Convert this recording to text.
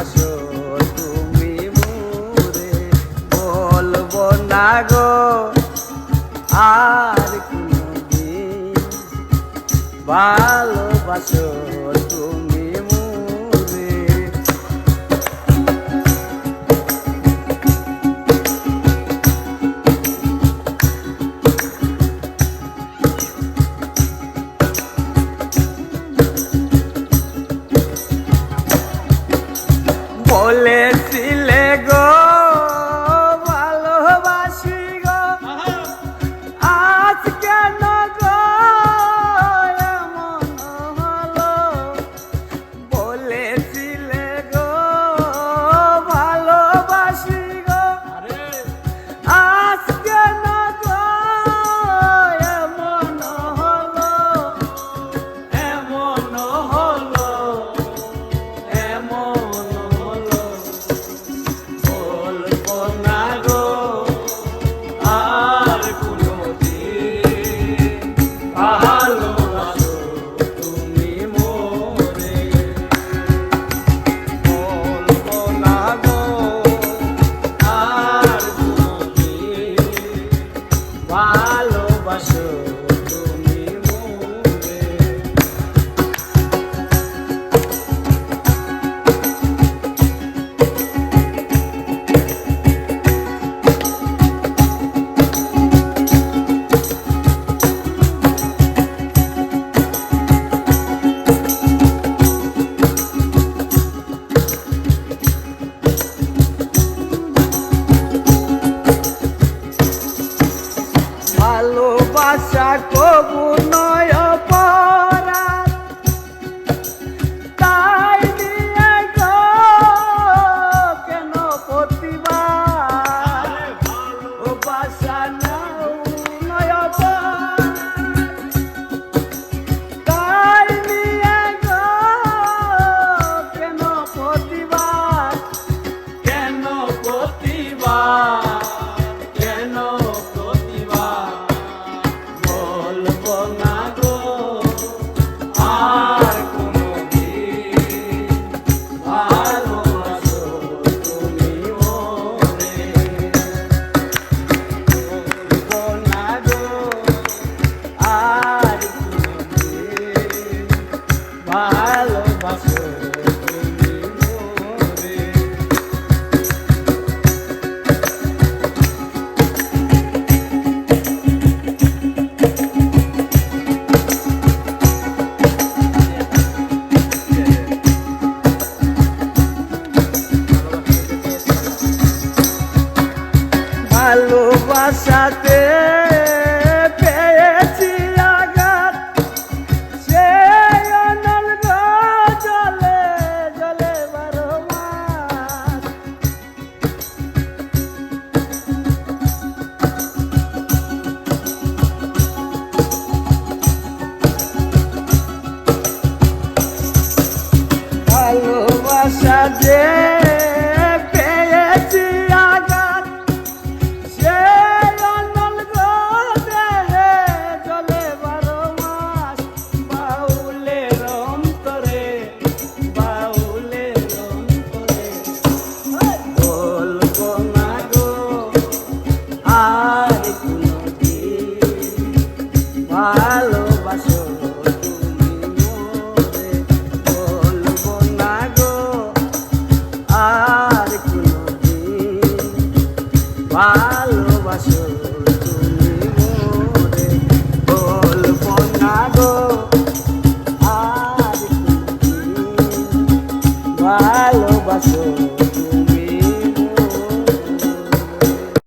ভালোবাসো তুমি মোরে বলব না গো আর কোনদিন ভালোবাসো Oh. ভালোবাসাতে ভালোবাসো তুমি মনে গল্প না গো ভালোবাসো।